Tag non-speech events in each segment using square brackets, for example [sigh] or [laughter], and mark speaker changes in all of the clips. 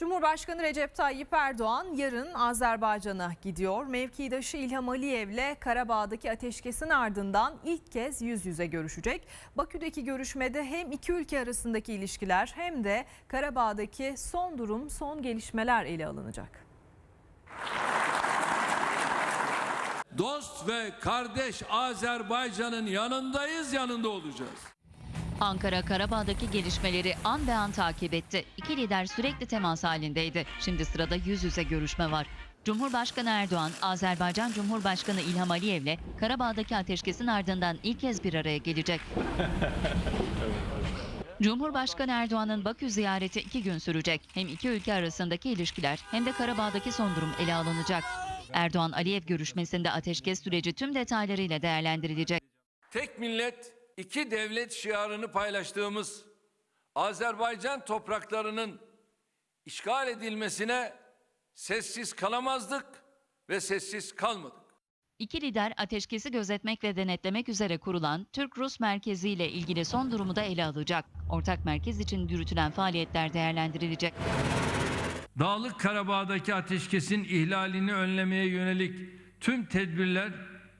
Speaker 1: Cumhurbaşkanı Recep Tayyip Erdoğan yarın Azerbaycan'a gidiyor. Mevkidaşı İlham Aliyev'le Karabağ'daki ateşkesin ardından ilk kez yüz yüze görüşecek. Bakü'deki görüşmede hem iki ülke arasındaki ilişkiler hem de Karabağ'daki son durum, son gelişmeler ele alınacak.
Speaker 2: Dost ve kardeş Azerbaycan'ın yanındayız, yanında olacağız.
Speaker 3: Ankara Karabağ'daki gelişmeleri an be an takip etti. İki lider sürekli temas halindeydi. Şimdi sırada yüz yüze görüşme var. Cumhurbaşkanı Erdoğan, Azerbaycan Cumhurbaşkanı İlham Aliyev'le Karabağ'daki ateşkesin ardından ilk kez bir araya gelecek. [laughs] Cumhurbaşkanı Erdoğan'ın Bakü ziyareti iki gün sürecek. Hem iki ülke arasındaki ilişkiler hem de Karabağ'daki son durum ele alınacak. Erdoğan Aliyev görüşmesinde ateşkes süreci tüm detaylarıyla değerlendirilecek.
Speaker 2: Tek millet, iki devlet şiarını paylaştığımız Azerbaycan topraklarının işgal edilmesine sessiz kalamazdık ve sessiz kalmadık.
Speaker 3: İki lider ateşkesi gözetmek ve denetlemek üzere kurulan Türk-Rus merkezi ile ilgili son durumu da ele alacak. Ortak merkez için yürütülen faaliyetler değerlendirilecek.
Speaker 4: Dağlık Karabağ'daki ateşkesin ihlalini önlemeye yönelik tüm tedbirler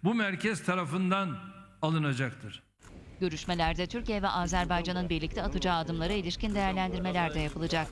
Speaker 4: bu merkez tarafından alınacaktır.
Speaker 3: Görüşmelerde Türkiye ve Azerbaycan'ın birlikte atacağı adımlara ilişkin değerlendirmeler de yapılacak.